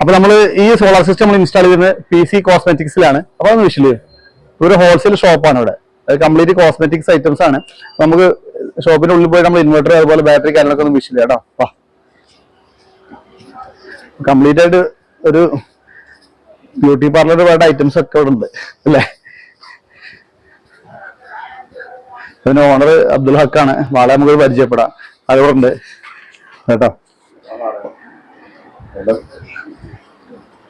അപ്പൊ നമ്മൾ ഈ സോളാർ സിസ്റ്റം നമ്മൾ ഇൻസ്റ്റാൾ ചെയ്യുന്നത് പി സി കോസ്മെറ്റിക്സിലാണ് അപ്പൊ അതൊന്ന് വിഷയം ഒരു ഹോൾസെയിൽ ഷോപ്പാണ് ഇവിടെ. അത് കംപ്ലീറ്റ് കോസ്മെറ്റിക്സ് ഐറ്റംസ് ആണ്. നമുക്ക് ഷോപ്പിന്റെ ഉള്ളിൽ പോയി നമ്മൾ ഇൻവെർട്ടർ അതുപോലെ ബാറ്ററി കാര്യങ്ങളൊക്കെ ഒന്നും വിഷയമില്ല കേട്ടോ. വാ. കംപ്ലീറ്റ് ആയിട്ട് ഒരു ബ്യൂട്ടി പാർലർ വേണ്ട ഐറ്റംസ് ഒക്കെ ഇവിടെ ഉണ്ട്. അല്ലേ? പിന്നെ ഓണർ അബ്ദുൽ ഹക്കാണ്. വാളെ നമുക്ക് പരിചയപ്പെടാം. അതുകൊണ്ട് കേട്ടോ.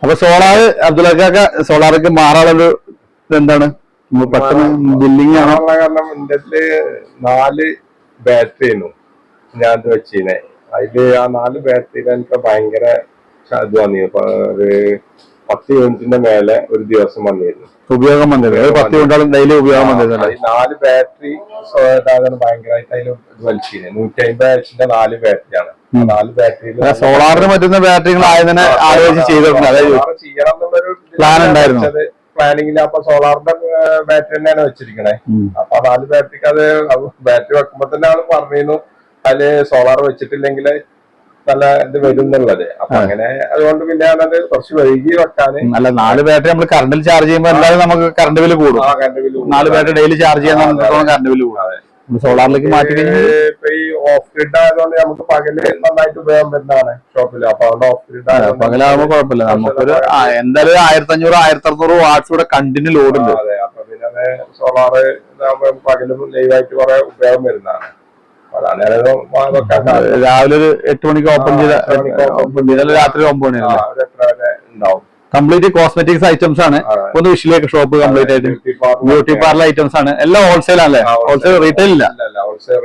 അപ്പൊ സോളാർ അബ്ദുൽ ഹക്കാക്ക സോളാർക്ക് മാറാനുള്ളൊരു എന്താണ് പെട്ടെന്ന് ബില്ലിംഗ് ആണോ? കാരണം എന്റെ നാല് ബാറ്ററി ആയിരുന്നു ഞാൻ വെച്ചിനെ. അതിൽ ആ നാല് ബാറ്ററിയിൽ എനിക്ക് ഭയങ്കര ഇത് വന്നിരുന്നു ഒരു പത്ത് യൂണിറ്റിന്റെ മേലെ ഒരു ദിവസം വന്നിരുന്നു. ഉപയോഗം വന്നിരുന്നു. പത്ത് യൂണിറ്റ് ഡെയിലി ഉപയോഗം വന്നിരുന്നു നാല് ബാറ്ററി ഭയങ്കരമായിട്ട് അതിൽ വലിച്ചിരുന്നു നൂറ്റി അമ്പത് ആഴ്ചന്റെ നാല് ബാറ്ററിയാണ്. നാല് ബാറ്ററിയിൽ സോളാറിന് പറ്റുന്ന ബാറ്ററികൾ ആദ്യം തന്നെ ആലോചിച്ച് ചെയ്തിട്ടുണ്ട് അതായത് ചെയ്യണം എന്നുള്ളൊരു പ്ലാൻ ഉണ്ടായിരുന്നു. പ്ലാനിങ്ങിൽ അപ്പൊ സോളാറിന്റെ ബാറ്ററി തന്നെയാണ് വെച്ചിരിക്കണേ. അപ്പൊ നാല് ബാറ്ററിക്ക് അത് ബാറ്ററി വെക്കുമ്പോ തന്നെ ആൾ പറഞ്ഞിരുന്നു അതിൽ സോളാർ വെച്ചിട്ടില്ലെങ്കിൽ നല്ല ഇത് വരും എന്നുള്ളത് അപ്പൊ അങ്ങനെ അതുകൊണ്ട് പിന്നെ ഞാനത് കുറച്ച് വൈകി വെക്കാന്. അല്ല നാല് ബാറ്ററി നമ്മൾ കറണ്ടിൽ ചാർജ് ചെയ്യുമ്പോൾ എല്ലാവരും നമുക്ക് കറണ്ട് ബില്ല് കൂടും. നാല് ബാറ്ററി ഡെയിലി ചാർജ് ചെയ്യാൻ കറണ്ട് ബില്ല് കൂടും. അതെ. സോളാറിലേക്ക് മാറ്റി ഈ ഓഫ് ഗ്രിഡ് ആയതുകൊണ്ട് നമുക്ക് പകൽ നന്നായിട്ട് ഉപയോഗം വരുന്നതാണ് ഷോപ്പിൽ അപ്പൊ അതുകൊണ്ട് ഓഫ് ഗ്രിഡ് പകലാകുമ്പോ കുഴപ്പമില്ല. നമുക്കൊരു എന്തായാലും ആയിരത്തി അഞ്ഞൂറ് ആയിരത്തി അറുന്നൂറ് വാട്ട്സ് ഇവിടെ കണ്ടിന്യൂ ലോഡ് ഉണ്ട് അതെ. അപ്പൊ പിന്നെ സോളാർ പകലും ലൈവായിട്ട് കുറെ ഉപയോഗം വരുന്നതാണ്. രാവിലെ ഒരു എട്ട് മണിക്ക് ഓപ്പൺ ചെയ്ത ഓപ്പൺ ചെയ്താൽ രാത്രി ഒമ്പത് മണി എത്ര വരെ ഉണ്ടാവും. കംപ്ലീറ്റ് കോസ്മെറ്റിക്സ് ഐറ്റംസ് ആണ്. ഒന്ന് വിഷിലേക്ക് ഷോപ്പ് കംപ്ലീറ്റ് ആയിട്ട്. ബ്യൂട്ടി. പാർലർ ഐറ്റംസ് ആണ്. എല്ലാം ഹോൾസെയിൽ ആണല്ലേ? ഹോൾസെയിൽ റീറ്റെയിൽ ഇല്ല.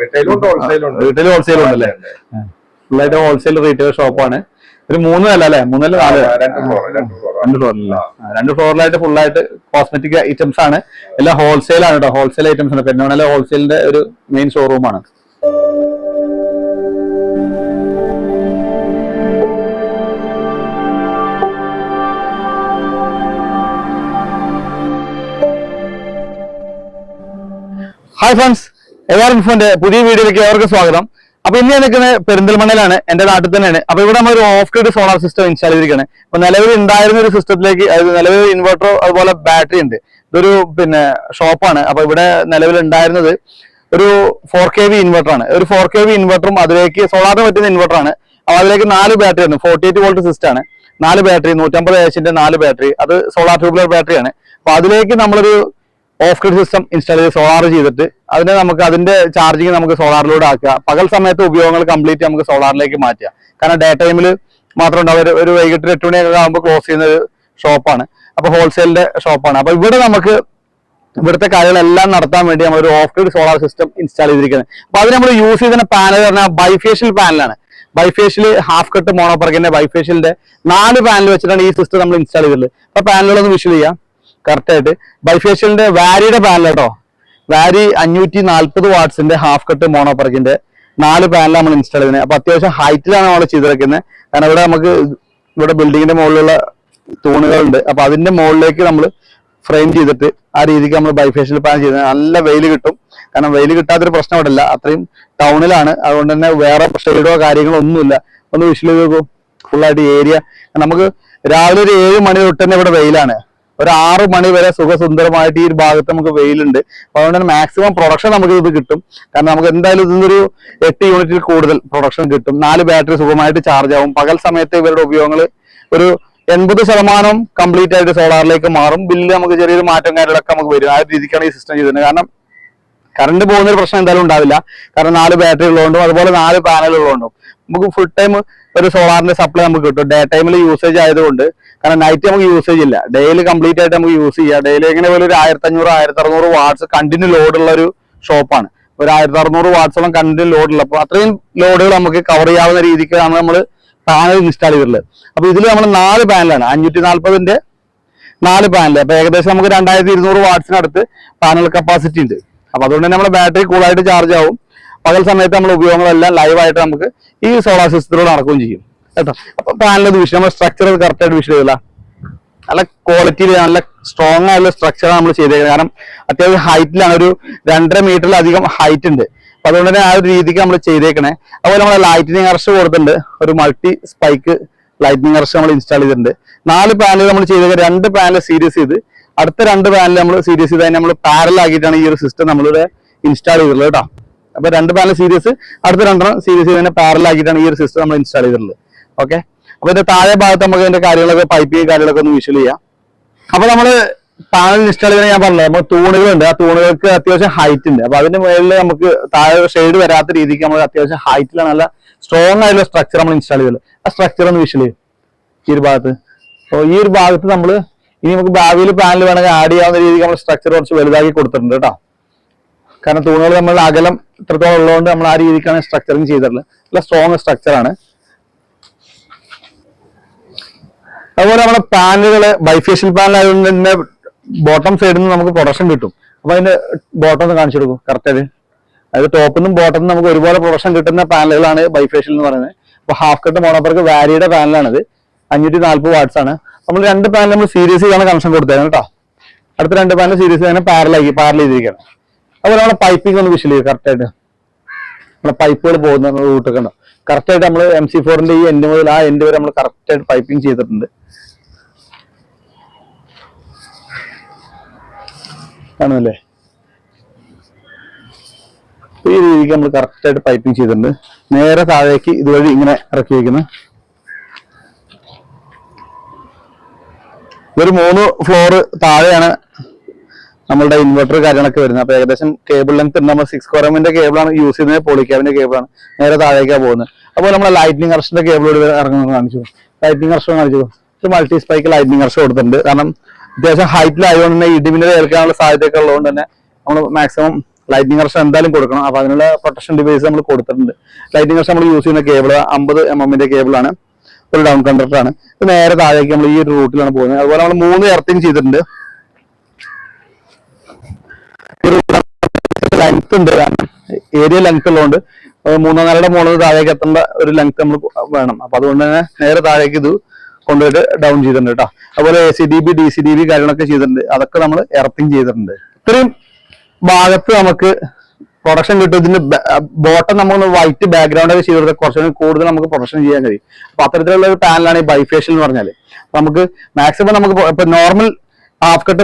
റീറ്റെയിൽ ഹോൾസെയിൽ ഉണ്ടല്ലേ ഫുൾ ആയിട്ട് ഹോൾസെയിൽ റീറ്റെയിൽ ഷോപ്പാണ് ഒരു മൂന്ന് നില അല്ലേ? മൂന്നല്ല നാല്? രണ്ട് രണ്ട് രണ്ട് ഫ്ലോറിലല്ലേ ആ, ഫ്ലോറിലായിട്ട് ഫുൾ ആയിട്ട് കോസ്മെറ്റിക് ഐറ്റംസ് ആണ്. എല്ലാം ഹോൾസെയിൽ ആണ് കേട്ടോ ഹോൾസെയിൽ ഐറ്റംസ് ആണ്. പെരുന്നോണലെ ഹോൾസെയിലിന്റെ ഒരു മെയിൻ ഷോറൂമാണ് ഹായ് ഫ്രണ്ട്സ് എവാർ ഇൻഫോന്റെ പുതിയ വീഡിയോയിലേക്ക് ഏവർക്കും സ്വാഗതം. അപ്പൊ ഇന്ന് ഞാൻ നിൽക്കുന്നത് പെരിന്തൽമണ്ണയിലാണ്. എന്റെ നാട്ടിൽ തന്നെയാണ്. അപ്പൊ ഇവിടെ നമ്മൾ ഒരു off grid solar system install ചെയ്തിരിക്കുകയാണ്. അപ്പൊ നിലവിൽ ഉണ്ടായിരുന്ന ഒരു സിസ്റ്റത്തിലേക്ക് അതായത് നിലവിൽ ഇൻവെർട്ടറോ അതുപോലെ ബാറ്ററി ഉണ്ട്. ഇതൊരു പിന്നെ ഷോപ്പാണ് അപ്പൊ ഇവിടെ നിലവിൽ ഉണ്ടായിരുന്നത് ഒരു ഫോർ കെ വി ഇൻവെർട്ടറാണ് ഒരു ഫോർ കെ വി ഇൻവെർട്ടറും അതിലേക്ക് സോളാറിന് പറ്റുന്ന ഇൻവെർട്ടറാണ് അപ്പൊ അതിലേക്ക് നാല് ബാറ്ററി ആണ് ഫോർട്ടി എയ്റ്റ് വോൾട്ട് സിസ്റ്റം ആണ്. നാല് ബാറ്ററി നൂറ്റമ്പത് ഏശിന്റെ നാല് ബാറ്ററി അത് സോളാർ ട്യൂബുലർ ബാറ്ററിയാണ് അപ്പൊ അതിലേക്ക് നമ്മളൊരു ഓഫ് ഗ്രിഡ് സിസ്റ്റം ഇൻസ്റ്റാൾ ചെയ്ത് സോളാർ ചെയ്തിട്ട് അതിനെ നമുക്ക് അതിന്റെ ചാർജിങ് നമുക്ക് സോളാറിലൂടെ ആക്കുക. പകൽ സമയത്ത് ഉപയോഗങ്ങൾ കംപ്ലീറ്റ് നമുക്ക് സോളാറിലേക്ക് മാറ്റുക. കാരണം ഡേ ടൈമിൽ മാത്രം ഉണ്ടാവും ഒരു- വൈകിട്ട് എട്ട് മണിയൊക്കെ ആകുമ്പോൾ ക്ലോസ് ചെയ്യുന്ന ഒരു ഷോപ്പാണ് അപ്പോൾ ഹോൾസെയിലിന്റെ ഷോപ്പാണ് അപ്പോൾ ഇവിടെ നമുക്ക് ഇവിടുത്തെ കാര്യങ്ങളെല്ലാം നടത്താൻ വേണ്ടി നമ്മൾ ഒരു off grid solar system install ചെയ്തിരിക്കുന്നത്. അപ്പോൾ അത് നമ്മൾ യൂസ് ചെയ്യുന്ന പാനൽ പറഞ്ഞാൽ ബൈഫേഷ്യൽ പാനലാണ് ബൈഫേഷ്യൽ ഹാഫ് കട്ട് മോണോപ്പർക്കിന്റെ ബൈഫേഷ്യലിന്റെ നാല് പാനൽ വെച്ചിട്ടാണ് ഈ സിസ്റ്റം നമ്മൾ ഇൻസ്റ്റാൾ ചെയ്തിട്ടുള്ളത്. അപ്പൊ പാനലുകളൊന്ന് വിഷ്വൽ ചെയ്യാം. കറക്റ്റ് ആയിട്ട്. ബൈഫേഷ്യലിന്റെ വാരിയുടെ പാനൽ കേട്ടോ വാരി അഞ്ഞൂറ്റി നാൽപ്പത് വാട്ട്സിന്റെ ഹാഫ് കട്ട് മോണോപ്പറക്കിന്റെ നാല് പാനൽ നമ്മൾ ഇൻസ്റ്റാൾ ചെയ്യുന്നത്. അപ്പൊ അത്യാവശ്യം ഹൈറ്റിലാണ് നമ്മൾ ചെയ്തിരിക്കുന്നത്. കാരണം ഇവിടെ നമുക്ക് ഇവിടെ ബിൽഡിങ്ങിന്റെ മുകളിലുള്ള തൂണുകളുണ്ട്. അപ്പൊ അതിന്റെ മുകളിലേക്ക് നമ്മൾ ഫ്രെയിം ചെയ്തിട്ട് ആ രീതിക്ക് നമ്മൾ ബൈഫേഷ്യൽ പാൻ ചെയ്ത് നല്ല വെയിൽ കിട്ടും. കാരണം വെയിൽ കിട്ടാത്തൊരു പ്രശ്നം അവിടെ ഇല്ല അത്രയും ടൗണിലാണ് അതുകൊണ്ട് തന്നെ വേറെ ഷെയ്ഡോ കാര്യങ്ങളോ ഒന്നുമില്ല. ഒന്ന് വിഷ്വൽ ചെയ്ത് ഫുള്ളായിട്ട് ഏരിയ നമുക്ക് രാവിലെ ഒരു ഏഴ് മണി തൊട്ട് തന്നെ ഇവിടെ വെയിലാണ്. ഒരു ആറ് മണി വരെ സുഖസുന്ദരമായിട്ട് ഈ ഭാഗത്ത് നമുക്ക് വെയിലുണ്ട്. അപ്പൊ അതുകൊണ്ട് തന്നെ മാക്സിമം പ്രൊഡക്ഷൻ നമുക്ക് ഇത് കിട്ടും. കാരണം നമുക്ക് എന്തായാലും ഇതിന്നൊരു എട്ട് യൂണിറ്റിൽ കൂടുതൽ പ്രൊഡക്ഷൻ കിട്ടും. നാല് ബാറ്ററി സുഖമായിട്ട് ചാർജ് ആവും. പകൽ സമയത്ത് ഇവരുടെ ഉപയോഗങ്ങൾ ഒരു എൺപത് ശതമാനം കംപ്ലീറ്റ് ആയിട്ട് സോളാറിലേക്ക് മാറും. ബില്ല് നമുക്ക് ചെറിയൊരു മാറ്റം കാര്യങ്ങളൊക്കെ നമുക്ക് വരും. ആ രീതിക്കാണ് ഈ സിസ്റ്റം ചെയ്തിട്ടുണ്ട് കാരണം കറണ്ട് പോകുന്ന ഒരു പ്രശ്നം എന്തായാലും ഉണ്ടാവില്ല. കാരണം നാല് ബാറ്ററി ഉള്ളതുകൊണ്ടും അതുപോലെ നാല് പാനൽ ഉള്ളതുകൊണ്ടും. നമുക്ക് ഫുൾ ടൈം ഒരു സോളാറിന്റെ സപ്ലൈ നമുക്ക് കിട്ടും. ഡേ ടൈമിൽ യൂസേജ് ആയതുകൊണ്ട്. കാരണം നൈറ്റ് നമുക്ക് യൂസേജ് ഇല്ല. ഡെയിലി കംപ്ലീറ്റ് ആയിട്ട് നമുക്ക് യൂസ് ചെയ്യാം. ഡെയിലി എങ്ങനെ പോലെ ഒരു ആയിരത്തി അഞ്ഞൂറ് ആയിരത്തി അറുന്നൂറ് വാട്ട്സ് കണ്ടിന്യൂ ലോഡുള്ള ഒരു ഷോപ്പാണ് ഒരു ആയിരത്തി അറുന്നൂറ് വാട്ട്സോളം കണ്ടിന്യൂ ലോഡുള്ള അപ്പോൾ അത്രയും ലോഡുകൾ നമുക്ക് കവർ ചെയ്യാവുന്ന രീതിക്കാണ് നമ്മൾ പാനൽ ഇൻസ്റ്റാൾ ചെയ്തിട്ടുള്ളത്. അപ്പൊ ഇതിൽ നമ്മൾ നാല് പാനലാണ് അഞ്ഞൂറ്റി നാല്പതിന്റെ നാല് പാനൽ അപ്പൊ ഏകദേശം നമുക്ക് രണ്ടായിരത്തി ഇരുന്നൂറ് വാട്ട്സിനടുത്ത് പാനൽ കപ്പാസിറ്റി ഉണ്ട്. അപ്പൊ അതുകൊണ്ട് തന്നെ നമ്മുടെ ബാറ്ററി കൂളായിട്ട് ചാർജ് ആവും. പകൽ സമയത്ത് നമ്മൾ ഉപയോഗങ്ങളെല്ലാം ലൈവായിട്ട് നമുക്ക് ഈ സോളാർ സിസ്റ്റത്തിലൂടെ നടക്കുകയും ചെയ്യും. കേട്ടോ? അപ്പൊ പാനൽ വിഷയം നമ്മുടെ സ്ട്രക്ചർ കറക്റ്റ് ആയിട്ട് വിഷയം ചെയ്തില്ല നല്ല ക്വാളിറ്റിയിൽ നല്ല സ്ട്രോങ് ആയുള്ള സ്ട്രക്ചറാണ് നമ്മൾ ചെയ്തേക്കുന്നത്. കാരണം അത്യാവശ്യം ഹൈറ്റിലാണ് ഒരു രണ്ടര മീറ്ററിലധികം ഹൈറ്റ് ഉണ്ട്. അപ്പൊ അതുകൊണ്ട് തന്നെ ആ ഒരു രീതിക്ക് നമ്മൾ ചെയ്തേക്കണേ. അതുപോലെ നമ്മൾ ലൈറ്റിനിങ് അറസ്റ്റ് കൊടുത്തിട്ടുണ്ട്. ഒരു മൾട്ടി സ്പൈക്ക് ലൈറ്റിനിങ് അറസ്റ്റ് നമ്മൾ ഇൻസ്റ്റാൾ ചെയ്തിട്ടുണ്ട്. നാല് പാനൽ നമ്മൾ ചെയ്തേക്കുന്നത് രണ്ട് പാനൽ സീരീസ് ചെയ്ത് അടുത്ത രണ്ട് പാനൽ നമ്മൾ സീരീസ് ചെയ്ത് നമ്മൾ പാരൽ ആക്കിയിട്ടാണ് ഈ ഒരു സിസ്റ്റം നമ്മളിവിടെ ഇൻസ്റ്റാൾ ചെയ്തിട്ടുള്ളത് കേട്ടോ. അപ്പോൾ രണ്ട് പാനൽ സീരീസ് അടുത്ത രണ്ടെണ്ണം സീരീസ് തന്നെ പാരൽ ആക്കിയിട്ടാണ് ഈ ഒരു സിസ്റ്റം നമ്മൾ ഇൻസ്റ്റാൾ ചെയ്തിട്ടുള്ളത്. ഓക്കെ അപ്പോൾ ഇതിന്റെ താഴെ ഭാഗത്ത് നമുക്ക് ഇതിന്റെ കാര്യങ്ങളൊക്കെ പൈപ്പിങ് കാര്യങ്ങളൊക്കെ ഒന്ന് വിഷ്വൽ ചെയ്യാം. അപ്പോൾ നമ്മൾ പാനൽ ഇൻസ്റ്റാൾ ചെയ്യാൻ ഞാൻ പറഞ്ഞത് നമ്മൾ തൂണുകളുണ്ട്. ആ തൂണുകൾക്ക് അത്യാവശ്യം ഹൈറ്റ് ഉണ്ട്. അപ്പൊ അതിന്റെ മുകളിൽ നമുക്ക് താഴെ ഷെയ്ഡ് വരാത്ത രീതിക്ക് നമ്മൾ അത്യാവശ്യം ഹൈറ്റിലാണ് നല്ല സ്ട്രോങ് ആയിട്ടുള്ള സ്ട്രക്ചർ നമ്മൾ ഇൻസ്റ്റാൾ ചെയ്തത് ആ സ്ട്രക്ചർ ഒന്ന് വിഷ്വൽ ചെയ്യും. ഈ ഒരു ഭാഗത്ത്. അപ്പോൾ ഈ ഒരു ഭാഗത്ത് നമ്മൾ ഇനി നമുക്ക് ഭാവിയിൽ പാനൽ വേണമെങ്കിൽ ആഡ് ചെയ്യാവുന്ന രീതിക്ക് നമ്മൾ സ്ട്രക്ചർ കുറച്ച് വലുതാക്കി കൊടുത്തിട്ടുണ്ട് കേട്ടോ. കാരണം തൂണുകൾ നമ്മൾ അകലം ഇത്രത്തോളം ഉള്ളതുകൊണ്ട് നമ്മൾ ആ രീതിക്കാണ് സ്ട്രക്ചറിങ് ചെയ്തിട്ടുള്ളത്. നല്ല സ്ട്രോങ് സ്ട്രക്ചറാണ് അതുപോലെ നമ്മുടെ പാനലുകൾ ബൈഫേഷ്യൽ പാനൽ ആയതുകൊണ്ട് തന്നെ ബോട്ടം സൈഡിൽ നിന്ന് നമുക്ക് പ്രൊഡക്ഷൻ കിട്ടും. അപ്പൊ അതിന്റെ ബോട്ടം ഒന്ന് കാണിച്ചു കൊടുക്കും കറക്റ്റ് അതായത് ടോപ്പിൽ നിന്നും ബോട്ടം നമുക്ക് ഒരുപോലെ പ്രൊഡക്ഷൻ കിട്ടുന്ന പാനലുകളാണ് ബൈഫേഷ്യൽ എന്ന് പറയുന്നത്. അപ്പൊ ഹാഫ് കട്ട് മോണോപ്പർക്ക് വാരിയുടെ പാനലാണിത് അഞ്ഞൂറ്റി നാല്പത് വാട്ട്സ് ആണ്. നമ്മൾ രണ്ട് പാനൽ നമ്മൾ സീരീസ് ചെയ്താണ് കണക്ഷൻ കൊടുത്തേക്കുന്നത് കേട്ടോ. അടുത്ത രണ്ട് പാനൽ സീരീസ് തന്നെ പാരലാക്കി പാരൽ ചെയ്തിരിക്കണം അതുപോലെ നമ്മളെ പൈപ്പിംഗ് ഒന്ന് വിഷയം കറക്റ്റ് ആയിട്ട്. നമ്മളെ പൈപ്പുകൾ പോകുന്ന റൂട്ടൊക്കെ ഉണ്ടോ? കറക്റ്റ് ആയിട്ട് നമ്മൾ എം സി ഫോറിന്റെ ഈ എൻഡ് മുതൽ ആ എൻഡ് വരെ നമ്മൾ കറക്റ്റ് ആയിട്ട് പൈപ്പിംഗ് ചെയ്തിട്ടുണ്ട്. കാണുമല്ലേ ഈ രീതിക്ക് നമ്മൾ കറക്റ്റ് ആയിട്ട് പൈപ്പിംഗ് ചെയ്തിട്ടുണ്ട്. നേരെ താഴേക്ക് ഇതുവഴി ഇങ്ങനെ ഇറക്കി വയ്ക്കുന്നു ഒരു മൂന്ന് ഫ്ലോർ താഴെയാണ് നമ്മളുടെ ഇൻവെർട്ടർ കാര്യങ്ങളൊക്കെ വരുന്നത്. അപ്പൊ ഏകദേശം കേബിൾ ലെങ്ത് നമ്മൾ സിക്സ് കോറമിന്റെ കേബിളാണ് യൂസ് ചെയ്യുന്നത്. പോളിക്കാബിന്റെ കേബിളാണ് നേരെ താഴേക്കാണ് പോകുന്നത്. അപ്പോൾ നമ്മൾ ലൈറ്റിനിങ് അർഷന്റെ കേബിൾ ഇറങ്ങുന്നത് കാണിച്ചു. ലൈറ്റിനിങ് അർഷൻ കാണിച്ചു. ഇത് മൾട്ടി സ്പൈക്ക് ലൈറ്റിനിങ് അർഷൻ കൊടുത്തിട്ടുണ്ട്. കാരണം അത്യാവശ്യം ഹൈറ്റിലായതുകൊണ്ട് തന്നെ ഇടിമിന്നൽ ഏൽക്കാനുള്ള സാധ്യതയൊക്കെ ഉള്ളതുകൊണ്ട് തന്നെ നമ്മൾ മാക്സിമം ലൈറ്റിനിങ് അർഷൻ എന്തായാലും കൊടുക്കണം. അപ്പൊ അതിനുള്ള പ്രൊട്ടക്ഷൻ ഡിവൈസ് നമ്മൾ കൊടുത്തിട്ടുണ്ട്. ലൈറ്റിനിങ് അർഷൻ നമ്മൾ യൂസ് ചെയ്യുന്ന കേബിൾ അമ്പത് എം എമ്മിന്റെ കേബിളാണ് ഒരു ഡൗൺ കണ്ടക്ടറാണ് ഇത് നേരെ താഴേക്ക് നമ്മൾ ഈ ഒരു റൂട്ടിലാണ് പോകുന്നത്. അതുപോലെ നമ്മൾ മൂന്ന് എർത്തിങ് ചെയ്തിട്ടുണ്ട്. ലെങ്ത് ഉണ്ട്. ഏരിയ ലെങ്ത് ഉള്ളതുകൊണ്ട് മൂന്നോ നാലയുടെ മുകളിൽ താഴേക്ക് എത്തേണ്ട ഒരു ലെങ്ത് നമ്മൾ വേണം. അപ്പൊ അതുകൊണ്ട് തന്നെ നേരെ താഴേക്ക് ഇത് കൊണ്ടുപോയിട്ട് ഡൗൺ ചെയ്തിട്ടുണ്ട് കേട്ടോ അതുപോലെ A C D B D C D B കാര്യങ്ങളൊക്കെ ചെയ്തിട്ടുണ്ട്. അതൊക്കെ നമ്മൾ എർത്തിങ് ചെയ്തിട്ടുണ്ട്. ഇത്രയും ഭാഗത്ത് നമുക്ക് പ്രൊഡക്ഷൻ കിട്ടും. ഇതിന്റെ ബോട്ടം നമ്മൾ വൈറ്റ് ബാക്ക്ഗ്രൗണ്ട് ഒക്കെ ചെയ്ത് കൊടുത്താൽ കുറച്ചുകൂടി കൂടുതൽ നമുക്ക് പ്രൊഡക്ഷൻ ചെയ്യാൻ കഴിയും. അപ്പൊ അത്തരത്തിലുള്ള ഒരു പാനലാണ് ഈ ബൈഫേഷ്യൽ എന്ന് പറഞ്ഞാൽ നമുക്ക് മാക്സിമം നമുക്ക് ഇപ്പൊ നോർമൽ ഹാഫ് കട്ട്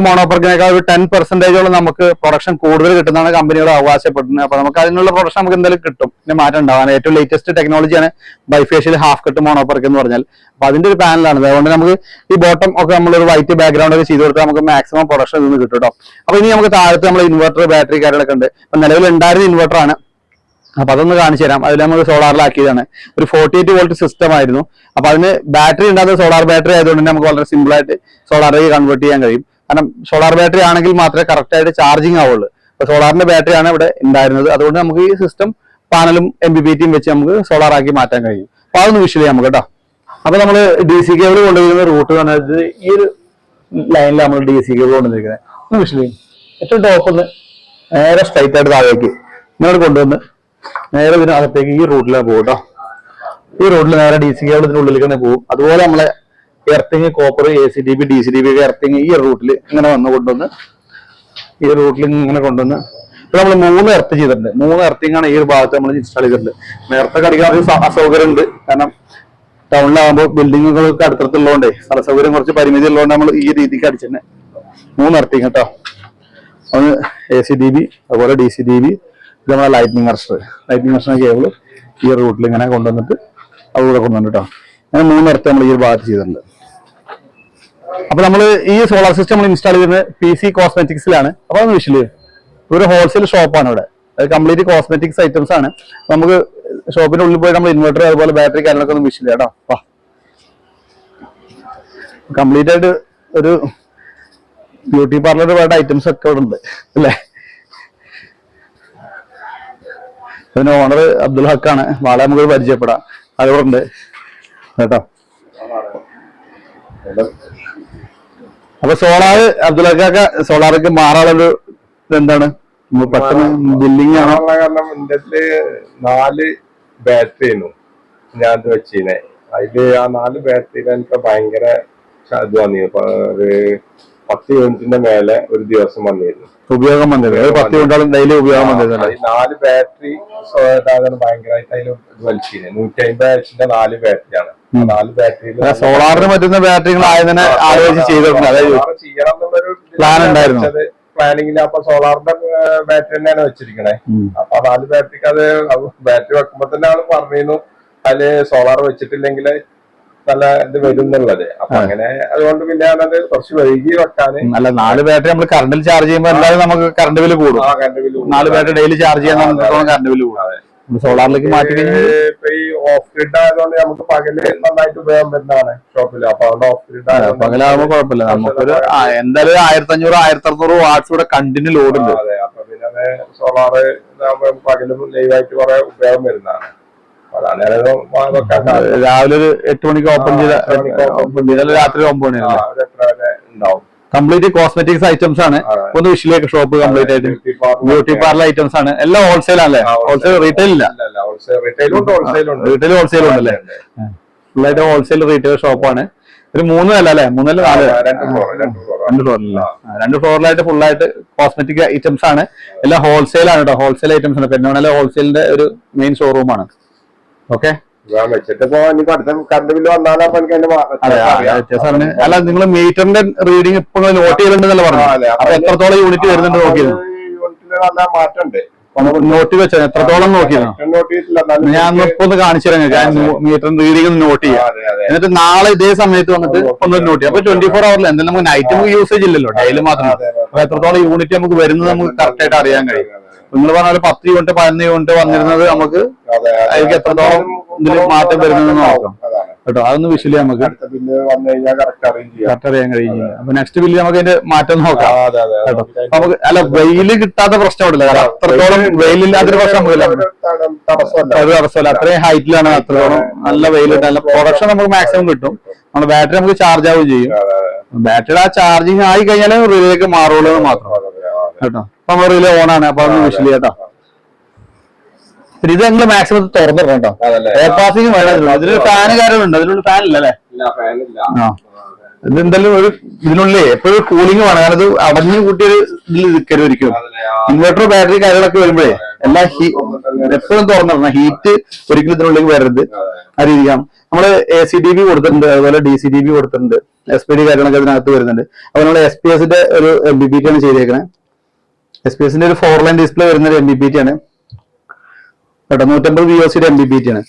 ഒരു ടെൻ പെർസെന്റേജോളം നമുക്ക് പ്രൊഡക്ഷൻ കൂടുതൽ കിട്ടുന്നതാണ് കമ്പനികൾ അവകാശപ്പെടുന്നത്. അപ്പൊ നമുക്ക് അതിനുള്ള പ്രൊഡക്ഷൻ നമുക്ക് എന്തായാലും കിട്ടും. പിന്നെ മാറ്റം ഉണ്ടാവാൻ. ഏറ്റവും ലേറ്റസ്റ്റ് ടെക്നോളജിയാണ് ബൈഫേഷ്യൽ ഹാഫ് കട്ട് മോണോപ്പർക്ക് എന്ന് പറഞ്ഞാൽ. അപ്പൊ അതിന്റെ ഒരു പാനലാണ് അതുകൊണ്ട് നമുക്ക് ഈ ബോട്ടം ഒക്കെ നമ്മൾ ഒരു വൈറ്റ് ബാക്ക്ഗ്രൗണ്ട് ഒക്കെ ചെയ്ത് കൊടുത്താൽ നമുക്ക് മാക്സിമം പ്രൊഡക്ഷൻ നിന്ന് കിട്ടും കേട്ടോ അപ്പൊ ഇനി നമുക്ക് താഴത്ത് നമ്മൾ ഇൻവെർട്ടർ ബാറ്ററി കാര്യങ്ങളൊക്കെ ഉണ്ട്. അപ്പൊ നിലവിൽ ഉണ്ടായിരുന്ന ഇൻവെർട്ടർ ആണ്. അപ്പൊ അതൊന്ന് കാണിച്ചു തരാം. അതിൽ നമ്മൾ സോളാറിലാക്കിയതാണ് ഒരു ഫോർട്ടി എയ്റ്റ് വോൾട്ട് സിസ്റ്റം ആയിരുന്നു. അപ്പൊ അതിന് ബാറ്ററി ഉണ്ടാകുന്ന സോളാർ ബാറ്ററി ആയതുകൊണ്ട് നമുക്ക് വളരെ സിമ്പിൾ ആയിട്ട് സോളാറിലേക്ക് കൺവേർട്ട് ചെയ്യാൻ കഴിയും. കാരണം സോളാർ ബാറ്ററി ആണെങ്കിൽ മാത്രമേ കറക്റ്റ് ആയിട്ട് ചാർജിങ് ആവുള്ളൂ. അപ്പൊ സോളാറിന്റെ ബാറ്ററി ആണ് ഇവിടെ ഉണ്ടായിരുന്നത്. അതുകൊണ്ട് നമുക്ക് ഈ സിസ്റ്റം പാനലും എം ബി ബി ടിയും വെച്ച് നമുക്ക് സോളാർ ആക്കി മാറ്റാൻ കഴിയും. അപ്പൊ അതൊന്ന് വിഷ്വൽ ചെയ്യാം നമുക്ക് കേട്ടോ. അപ്പൊ നമ്മൾ ഡി സി കേബിൾ കൊണ്ടുവരുന്ന റൂട്ട് പറഞ്ഞത് ഈ ഒരു ലൈനിൽ നമ്മൾ ഡി സി കേബിൾ കൊണ്ടുവന്നിരിക്കുന്നത് ഒന്ന് വിഷ്വൽ ചെയ്യും. ഏറ്റവും ടോപ്പ് ഒന്ന് നേരെ സ്ട്രൈറ്റ് ആയിട്ട് താഴേക്ക് ഇങ്ങോട്ട് കൊണ്ടുവന്ന് നേരെ ഇതിനകത്തേക്ക് ഈ റൂട്ടിലാണ് പോകും കേട്ടോ ഈ റോഡിൽ നേരെ ഡി സി കേബിൾ ഇതിന്റെ ഉള്ളിലേക്ക് തന്നെ പോകും അതുപോലെ നമ്മളെ earthing copper A C D B D C D B ഒക്കെ എർത്തിങ് ഈ റൂട്ടിൽ ഇങ്ങനെ വന്ന് കൊണ്ടുവന്ന് ഈ റൂട്ടിൽ ഇങ്ങനെ കൊണ്ടുവന്ന് ഇപ്പൊ നമ്മൾ മൂന്ന് എർത്ത് ചെയ്തിട്ടുണ്ട്. മൂന്ന് എർത്തിങ് ആണ് ഈ ഒരു ഭാഗത്ത് നമ്മൾ ഇൻസ്റ്റാൾ ചെയ്തിട്ടുണ്ട്. നേരത്തെ സ- അസൗകര്യം ഉണ്ട്. കാരണം ടൗണിലാകുമ്പോൾ ബിൽഡിങ്ങുകൾക്ക് അടുത്തടുത്തുള്ളതുകൊണ്ടേ സ്ഥല സൗകര്യം കുറച്ച് പരിമിതി ഉള്ളതുകൊണ്ട് നമ്മൾ ഈ രീതിക്ക് അടിച്ചിട്ടുണ്ട് മൂന്ന് എർത്തിങ് കേട്ടോ ഒന്ന് എ സി ഡി ബി അതുപോലെ ഡി സി ഡി ബി ഇത് നമ്മുടെ lightning arrester lightning arrester cable ഈ റൂട്ടിൽ ഇങ്ങനെ കൊണ്ടുവന്നിട്ട് അതുകൂടെ കൊണ്ടുവന്നു കേട്ടോ അങ്ങനെ നേരത്തെ നമ്മൾ ഈ ഒരു ഭാഗത്ത് ചെയ്തിട്ടുണ്ട്. അപ്പൊ നമ്മൾ ഈ സോളാർ സിസ്റ്റം നമ്മൾ ഇൻസ്റ്റാൾ ചെയ്യുന്നത് പി സി കോസ്മെറ്റിക്സിലാണ് അപ്പൊ അതൊന്ന് വിഷയം ഒരു ഹോൾസെയിൽ ഷോപ്പാണ് ഇവിടെ. അത് കംപ്ലീറ്റ് കോസ്മെറ്റിക്സ് ഐറ്റംസ് ആണ്. നമുക്ക് ഷോപ്പിന്റെ ഉള്ളിൽ പോയി നമ്മൾ ഇൻവെർട്ടർ അതുപോലെ ബാറ്ററി കാര്യങ്ങളൊക്കെ ഒന്നും വിഷയമില്ല കേട്ടോ വാ. കംപ്ലീറ്റ് ആയിട്ട് ഒരു ബ്യൂട്ടി പാർലർ വേണ്ട ഐറ്റംസ് ഒക്കെ ഇവിടെ ഉണ്ട് അല്ലേ? അതിന് ഓണർ അബ്ദുൽ ഹക്കാണ് വാളെ നമുക്ക് പരിചയപ്പെടാം. ഉണ്ട്. കേട്ടോ? അപ്പൊ സോളാർ അബ്ദുൽ ഹക്കാക്ക സോളാർക്ക് മാറാനുള്ളൊരു നമ്മൾ പെട്ടെന്ന് ബില്ലിംഗ് നാല് ബാറ്ററി ഞാൻ വെച്ചിനെ. അതിൽ ആ നാല് ബാറ്ററിയിൽ എനിക്ക് ഭയങ്കര ഇത് വന്നിരുന്നു. പത്ത് യൂണിറ്റിന്റെ മേലെ ഒരു ദിവസം വന്നിരുന്നു. ഉപയോഗം വന്നിരുന്നു. പത്ത് യൂണിറ്റ് ഡെയിലി ഉപയോഗം വന്നിരുന്നു നാല് ബാറ്ററി സ്വയം ഭയങ്കരമായിട്ട് അതിൽ വലിച്ചിരുന്നു. നൂറ്റി അമ്പത് ആഴ്ചന്റെ നാല് ബാറ്ററിയാണ് നാല് ബാറ്ററിയിൽ സോളാറിന് പറ്റുന്ന ബാറ്ററികൾ ആയതിനെ ആലോചിച്ച് ചെയ്തിട്ടുണ്ട് അതായത് ചെയ്യണം എന്നുള്ളൊരു Plan ഉണ്ടായിരുന്നു. പ്ലാനിങ്ങിൽ അപ്പൊ സോളാറിന്റെ ബാറ്ററി തന്നെയാണ് വെച്ചിരിക്കണേ. അപ്പൊ നാല് ബാറ്ററിക്ക് അത് ബാറ്ററി വെക്കുമ്പോ തന്നെ ആൾ പറഞ്ഞിരുന്നു. അതിൽ സോളാർ വെച്ചിട്ടില്ലെങ്കിൽ നല്ല ഇത് വരും എന്നുള്ളത്. അപ്പൊ അങ്ങനെ അതുകൊണ്ട് പിന്നെ അത് കുറച്ച് വൈകി വെക്കാന്. അല്ല നാല് ബാറ്ററി നമ്മൾ കറണ്ടിൽ ചാർജ് ചെയ്യുമ്പോൾ എല്ലാവരും നമുക്ക് കറണ്ട് ബില്ല് കൂടും. നാല് ബാറ്ററി ഡെയിലി ചാർജ് ചെയ്യാൻ നമുക്ക് കറണ്ട് ബില്ല് കൂടും. സോളാറിലേക്ക് മാറ്റി ഇപ്പൊ ഈ ഓഫ് ഗ്രിഡ് ആയതുകൊണ്ട് നമുക്ക് പകൽ നന്നായിട്ട് ഉപയോഗം വരുന്നതാണ് ഷോപ്പിൽ അപ്പൊ അതുകൊണ്ട് ഓഫ് ഗ്രിഡ് ആയതുകൊണ്ട് പകലാകുമ്പോൾ കുഴപ്പമില്ല. നമുക്കൊരു എന്തായാലും ആയിരത്തി അഞ്ഞൂറ് ആയിരത്തി അറുന്നൂറ് വാട്ട്സ് ഇവിടെ കണ്ടിന്യൂ ലോഡ് ഉണ്ട്. അതെ. അപ്പൊ പിന്നെ സോളാറ് പകലും ലൈവായിട്ട് കുറെ ഉപയോഗം വരുന്നതാണ്. രാവിലെ ഒരു എട്ട് മണിക്ക് ഓപ്പൺ ചെയ്ത ഓപ്പൺ ചെയ്താൽ രാത്രി ഒമ്പത് ഉണ്ടാവും. കംപ്ലീറ്റ് കോസ്മെറ്റിക്സ് ഐറ്റംസ് ആണ്. ഒന്ന് വിഷിലേക്ക് ഷോപ്പ് കംപ്ലീറ്റ് ആയിട്ട്. ബ്യൂട്ടി. പാർലർ ഐറ്റംസ് ആണ്. എല്ലാം ഹോൾസെയിൽ ആണല്ലേ? ഹോൾസെയിൽ റീറ്റെയിൽ ഇല്ല. റീറ്റെയിൽ ഹോൾസെയിൽ ഉണ്ടല്ലേ ഫുള്ളായിട്ട് ഫുൾ ആയിട്ട് ഹോൾസെയിൽ റീറ്റെയിൽ ഷോപ്പാണ് ഒരു മൂന്ന് നില അല്ലേ? മൂന്നല്ല നാല് രണ്ട് ഫ്ലോറിലല്ല രണ്ട് ഫ്ലോറിലായിട്ട് ഫുൾ ആയിട്ട് കോസ്മെറ്റിക് ഐറ്റംസ് ആണ്. എല്ലാം ഹോൾസെയിൽ ആണ് കേട്ടോ ഹോൾസെയിൽ ഐറ്റംസ് ആണ്. പെരുന്നോണലെ ഹോൾസെയിലിന്റെ ഒരു മെയിൻ ഷോറൂം ആണ്. ഓക്കെ അല്ല നിങ്ങൾ മീറ്ററിന്റെ റീഡിംഗ് ഇപ്പൊ നോട്ട് ചെയ്തിട്ടുണ്ടെന്നല്ല പറഞ്ഞു അപ്പൊ എത്രത്തോളം യൂണിറ്റ് വരുന്നുണ്ട് നോക്കിയത് നോട്ട് വെച്ചാൽ എത്രത്തോളം നോക്കിയിരുന്നു? ഞാൻ ഇപ്പൊ ഒന്ന് കാണിച്ചു തരാം ഞാൻ മീറ്ററിന് റീഡിംഗ് ഒന്ന് നോട്ട് ചെയ്യാം. എന്നിട്ട് നാളെ ഇതേ സമയത്ത് വന്നിട്ട് ഒന്ന് നോട്ട് ചെയ്യാം. അപ്പൊ ട്വന്റി ഫോർ അവറിൽ എന്തായാലും നമുക്ക് നൈറ്റ് നമുക്ക് യൂസേജ് ഇല്ലല്ലോ. ഡെയിലി മാത്രം. അപ്പൊ എത്രത്തോളം യൂണിറ്റ് നമുക്ക് വരുന്നത് നമുക്ക് കറക്റ്റ് ആയിട്ട് അറിയാൻ കഴിയും. നിങ്ങൾ പറഞ്ഞ പോലെ പത്ത് യൂണിറ്റ് പതിനൊന്ന് യൂണിറ്റ് വന്നിരുന്നത് നമുക്ക് അതെ, അതെ. അതിലേക്ക് എത്രത്തോളം ഇതിൽ മാറ്റം വരുന്നത് നോക്കാം. കേട്ടോ അതൊന്ന് വിഷിൽ നമുക്ക്. കറക്റ്റ് അറിയാൻ കഴിയും അപ്പൊ നെക്സ്റ്റ് ബില്ല് നമുക്ക് അതിന്റെ മാറ്റം നോക്കാം. കേട്ടോ നമുക്ക് അല്ല വെയിൽ കിട്ടാത്ത പ്രശ്നം കാരണം അത്രത്തോളം വെയിലില്ലാത്തൊരു പ്രശ്നം നമുക്കില്ല ഒരു തടം- തടസ്സമല്ല. അത്രയും ഹൈറ്റിലാണ് അത്രത്തോളം നല്ല വെയിലുണ്ട് നല്ല പ്രൊഡക്ഷൻ നമുക്ക് മാക്സിമം കിട്ടും. നമ്മുടെ ബാറ്ററി നമുക്ക് ചാർജ് ആവുകയും ചെയ്യും. ബാറ്ററിയുടെ ആ ചാർജിങ് ആയി കഴിഞ്ഞാൽ റിലേക്ക് മാറുള്ളൂ എന്ന് മാത്രം. കേട്ടോ. നമ്മൾ റിലേ ഓൺ ആണ് അപ്പൊ അതൊന്ന് വിഷയില്ല കേട്ടോ. ഇത് നിങ്ങൾ മാക്സിമം തുറന്നിടണം കേട്ടോ. എയർ പാസിംഗ് വേണം അതിലൊരു ഫാന് കാര്യമുണ്ട്. അതിലുള്ള ഫാൻ ഇല്ല അല്ലേ. ആ. ഇത് എന്തായാലും ഒരു ഇതിനുള്ളിൽ എപ്പോഴും കൂളിംഗ് വേണം. കാരണം ഇത് അടഞ്ഞു കൂട്ടിയൊരു ഇതിൽ നിൽക്കരുത് ഒരിക്കലും. ഇൻവെർട്ടർ ബാറ്ററി കാര്യങ്ങളൊക്കെ വരുമ്പോഴേ എല്ലാം എപ്പോഴും തുറന്നിടണം. ഹീറ്റ് ഒരിക്കലും ഇതിനുള്ളിൽ വരരുത്. ആ രീതിക്കാം നമ്മൾ എ സി ഡി ബി കൊടുത്തിട്ടുണ്ട്. അതുപോലെ ഡി സി ഡി ബി കൊടുത്തിട്ടുണ്ട്. എസ് പി ഡി കാര്യങ്ങളൊക്കെ അതിനകത്ത് വരുന്നുണ്ട്. അപ്പൊ നമ്മൾ എസ് പി എസിന്റെ ഒരു ബി ബി ടി ആണ് ചെയ്തേക്കുന്നത് എസ് പി എസിന്റെ ഒരു ഫോർ ലൈൻ ഡിസ്പ്ലേ വരുന്ന ഒരു എം ബി പി ടി ആണ്. കേട്ടോ നൂറ്റമ്പത് വി ഒ സിയുടെ എം ബി പി ടി ആണ്.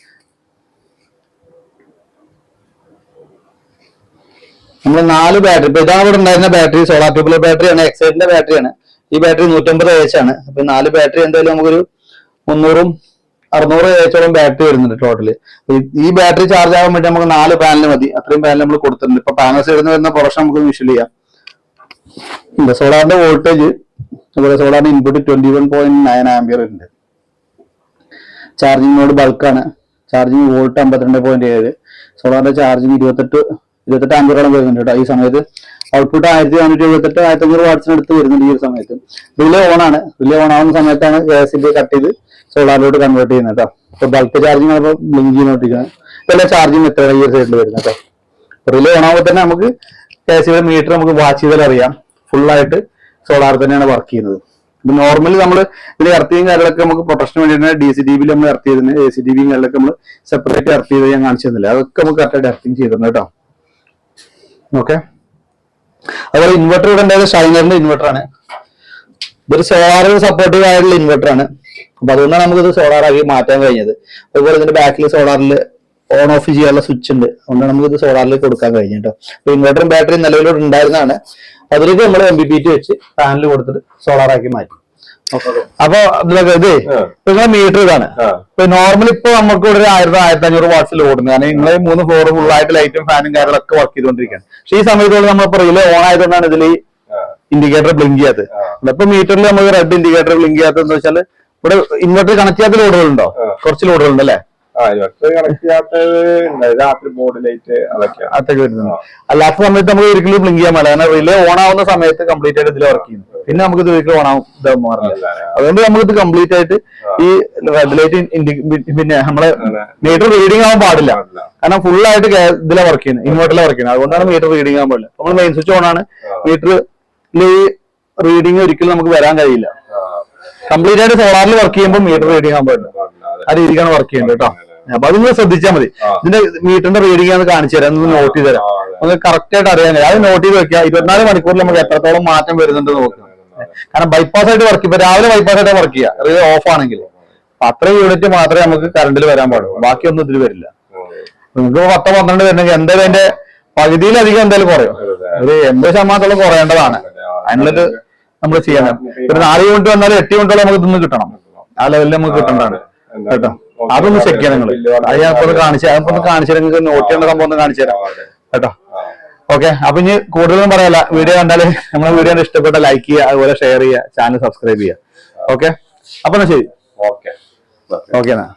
നമ്മൾ നാല് ബാറ്ററി ഇപ്പൊ ഇതാണ് ഇവിടെ ഉണ്ടായിരുന്ന ബാറ്ററി സോളാർ ട്യൂബുലർ ബാറ്ററി ആണ് എക്സൈറ്റിന്റെ ബാറ്ററി ആണ്. ഈ ബാറ്ററി നൂറ്റമ്പത് എച്ച് ആണ്. അപ്പൊ നാല് ബാറ്ററി എന്തായാലും നമുക്കൊരു മുന്നൂറും അറുന്നൂറ് എച്ചോളം ബാറ്ററി വരുന്നുണ്ട് ടോട്ടൽ ഈ ബാറ്ററി ചാർജ് ആകാൻ വേണ്ടി നമുക്ക് നാല് പാനൽ മതി. അത്രയും പാനൽ നമ്മൾ കൊടുത്തിട്ടുണ്ട്. ഇപ്പൊ പാനൽസ് നിന്ന് വരുന്ന പ്രൊഡക്ഷൻ നമുക്ക് വിഷ്വൽ ചെയ്യാം. സോളാറിന്റെ വോൾട്ടേജ് അതുപോലെ solar input twenty one point nine ampere ഉണ്ട്. ചാർജിങ് മോഡ് ബൾക്കാണ് ചാർജിങ് വോൾട്ട് അമ്പത്തിരണ്ട് പോയിന്റ് ഏഴ്. സോളാറിന്റെ ചാർജിങ് ഇരുപത്തെട്ട് ഇരുപത്തെട്ട് ആംബിയറോളം വരുന്നുണ്ട് കേട്ടോ ഈ സമയത്ത്. ഔട്ട്പുട്ട് ആയിരത്തി നാനൂറ്റി എഴുപത്തെട്ട് ആയിരത്തി അഞ്ഞൂറ് വാട്സിന് അടുത്ത് വരുന്നുണ്ട് ഈ ഒരു സമയത്ത്. റിലേ ഓൺ ആണ്. റിലേ ഓൺ ആവുന്ന സമയത്താണ് ഗ്യാസിന്റെ കട്ട് ചെയ്ത് സോളാറിലോട്ട് കൺവേർട്ട് ചെയ്യുന്നത് കേട്ടോ. ഇപ്പൊ ബൾക്ക് ചാർജിങ് ആണ് ബ്ലിങ്ക് ചെയ്തോണ്ടിരിക്കുന്നത്. ഇതെല്ലാം ചാർജിങ് എത്ര ഈ ഒരു സൈഡിൽ വരുന്നത് കേട്ടോ. റിലേ ഓൺ ആകുമ്പോൾ തന്നെ നമുക്ക് ഗ്യാസിയുടെ മീറ്റർ നമുക്ക് വാച്ച് ചെയ്താൽ അറിയാം. ഫുൾ ആയിട്ട് സോളാർ തന്നെയാണ് വർക്ക് ചെയ്യുന്നത്. ഇപ്പൊ നോർമലി നമ്മൾ ഇതിൽ എർത്തിയും കാര്യങ്ങളൊക്കെ നമുക്ക് പ്രൊട്ടക്ഷന് വേണ്ടിയിട്ടാണ് ഡി സി ഡി ബിയിൽ നമ്മൾ എർത്ത് ചെയ്തിന് എ സി ഡി ബിയും കാര്യങ്ങളൊക്കെ നമ്മൾ സെപ്പറേറ്റ് എർത്ത് ചെയ്ത് ഞാൻ കാണിച്ചു തന്നില്ല? അതൊക്കെ നമുക്ക് കറക്റ്റായിട്ട് എർത്തിങ് ചെയ്തിട്ടുണ്ട് കേട്ടോ. ഓക്കെ അതുപോലെ ഇൻവെർട്ടർ ഇവിടെ ഉണ്ടായത് ഷൈനറിന്റെ ഇൻവെർട്ടർ ആണ്. ഇതൊരു സോളാറിന് സപ്പോർട്ടീവ് ആയിട്ടുള്ള ഇൻവെർട്ടർ ആണ്. അപ്പൊ അതുകൊണ്ടാണ് നമുക്ക് ഇത് സോളാർ ആക്കി മാറ്റാൻ കഴിഞ്ഞത്. അതുപോലെ ഇതിന്റെ ബാക്കിൽ സോളാറിൽ ഓൺ ഓഫ് ചെയ്യാനുള്ള സ്വിച്ച് ഉണ്ട്. അതുകൊണ്ടാണ് നമുക്ക് ഇത് സോളാറിൽ കൊടുക്കാൻ കഴിഞ്ഞു കേട്ടോ. അപ്പൊ ഇൻവെർട്ടറും ബാറ്ററിയും നിലവിലൂടെ ഉണ്ടായിരുന്നതാണ്. അതിലേക്ക് നമ്മൾ എം ബി പി ടി വെച്ച് പാനൽ കൊടുത്തിട്ട് സോളാർ ആക്കി മാറ്റി. അപ്പൊ ഇത്. നിങ്ങളെ മീറ്റർ ഇതാണ്. ഇപ്പൊ നോർമലി ഇപ്പൊ നമുക്ക് ഇവിടെ ഒരു ആയിരത്തി ആയിരത്തി അഞ്ഞൂറ് വാട്സിൽ ഓടുന്നത്. കാരണം നിങ്ങളെ മൂന്ന് ഫ്ലോർ ഫുൾ ആയിട്ട് ലൈറ്റും ഫാനും കാര്യങ്ങളൊക്കെ വർക്ക് ചെയ്തുകൊണ്ടിരിക്കുകയാണ്. പക്ഷെ ഈ സമയത്തോടെ നമ്മളിപ്പോ റിലേ ഓൺ ആയതുകൊണ്ടാണ് ഇതിൽ ഇൻഡിക്കേറ്റർ ബ്ലിങ്ക് ചെയ്യാത്തത്. ഇപ്പൊ മീറ്ററിൽ നമ്മൾ റെഡ് ഇൻഡിക്കേറ്റർ ബ്ലിങ്ക് ചെയ്യാത്തത് എന്താ വെച്ചാൽ ഇവിടെ ഇൻവെർട്ടർ കണക്ട് ചെയ്യാത്ത ലോഡുകളുണ്ടോ ഉണ്ടോ കുറച്ച് ലോഡുകളുണ്ട് അല്ലേ ആ രാത്രി ബോർഡ് ലൈറ്റ് അതൊക്കെ അതൊക്കെ വരുന്നുണ്ട്. അല്ലാത്ത സമയത്ത് നമുക്ക് ഒരിക്കലും ബ്ലിങ്ക് ചെയ്യാൻ പാടില്ല. കാരണം റിലേ ഓൺ ആവുന്ന സമയത്ത് കംപ്ലീറ്റ് ആയിട്ട് ഇതിൽ വർക്ക് ചെയ്യുന്നു. പിന്നെ നമുക്ക് ഇത് ഒരിക്കലും ഓൺ ആവും ഇതാവും മാറില്ല അതുകൊണ്ട് നമുക്ക് ഇത് കംപ്ലീറ്റ് ആയിട്ട് ഈ റെഡ് ലൈറ്റ് പിന്നെ നമ്മളെ മീറ്റർ റീഡിംഗ് ആവാൻ പാടില്ല. കാരണം ഫുൾ ആയിട്ട് ഇതിലെ വർക്ക് ചെയ്യുന്നത് ഇൻവെർട്ടറിലെ വർക്ക് ചെയ്യുന്നത് അതുകൊണ്ടാണ് മീറ്റർ റീഡിംഗ് ആവാൻ പാടില്ല. നമ്മൾ മെയിൻ സ്വിച്ച് ഓൺ ആണ്. ആ. മീറ്ററിൽ റീഡിംഗ് ഒരിക്കലും നമുക്ക് വരാൻ കഴിയില്ല. കംപ്ലീറ്റ് ആയിട്ട് സോളാറിൽ വർക്ക് ചെയ്യുമ്പോൾ മീറ്റർ റീഡിംഗ് ആവാൻ പാടില്ല. ആ രീതിക്കാണ് വർക്ക് ചെയ്യുന്നത് കേട്ടോ. അപ്പൊ അത്. നിങ്ങൾ ശ്രദ്ധിച്ചാൽ മതി. ഇതിന്റെ മീറ്ററിന്റെ റീഡിംഗ് ആണ് കാണിച്ചു തരാം നോട്ട് ചെയ്ത് തരാം. നമുക്ക് കറക്റ്റ് ആയിട്ട് അറിയാൻ കഴിയും. അത് നോട്ട് ചെയ്ത് വെക്കുക ഇരുപത്തിനാല് മണിക്കൂറിൽ നമുക്ക് എത്രത്തോളം മാറ്റം വരുന്നുണ്ട് നോക്കുക കാരണം ബൈപ്പാസ് ആയിട്ട് വർക്ക് ഇപ്പൊ രാവിലെ ബൈപ്പാസ് ആയിട്ട് വർക്ക് ചെയ്യുക. റീഡ് ഓഫ് ആണെങ്കിൽ. അത്ര യൂണിറ്റ് മാത്രമേ നമുക്ക് കറണ്ടിൽ വരാൻ പാടുള്ളൂ. ബാക്കിയൊന്നും ഇതിൽ വരില്ല. നിങ്ങൾക്ക് പത്തോ പന്ത്രണ്ട് വരുന്നെങ്കിൽ എന്തായാലും അതിന്റെ പകുതിയിലധികം എന്തായാലും കുറയും. ഒരു എൺപത് ശതമാനത്തോളം കുറയേണ്ടതാണ്. അതിനുള്ളത് നമ്മൾ ചെയ്യണം. ഒരു നാല് യൂണിറ്റ് വന്നാലും എട്ട് യൂണിറ്റോളം നമുക്ക് ഇതൊന്നും കിട്ടണം. ആ ലെവലിൽ നമുക്ക് കിട്ടേണ്ടതാണ്. കേട്ടോ? അതൊന്ന് ചെക്ക് ചെയ്യാം നിങ്ങൾ അത്. ഞാൻ ഇപ്പൊ കാണിച്ചു അതൊന്ന് കാണിച്ചു തരാം. നിങ്ങൾക്ക് നോട്ട് ചെയ്യേണ്ട സംഭവം ഒന്ന് കാണിച്ചു തരാം. കേട്ടോ? ഓക്കെ. അപ്പൊ ഇനി കൂടുതലൊന്നും പറയല്ല. വീഡിയോ കണ്ടാൽ നമ്മളെ വീഡിയോ ഇഷ്ടപ്പെട്ട ലൈക്ക് ചെയ്യുക അതുപോലെ ഷെയർ ചെയ്യുക ചാനൽ സബ്സ്ക്രൈബ് ചെയ്യുക. ഓക്കെ അപ്പൊ എന്നാ ശരി. ഓക്കെ. ഓക്കെ എന്നാ.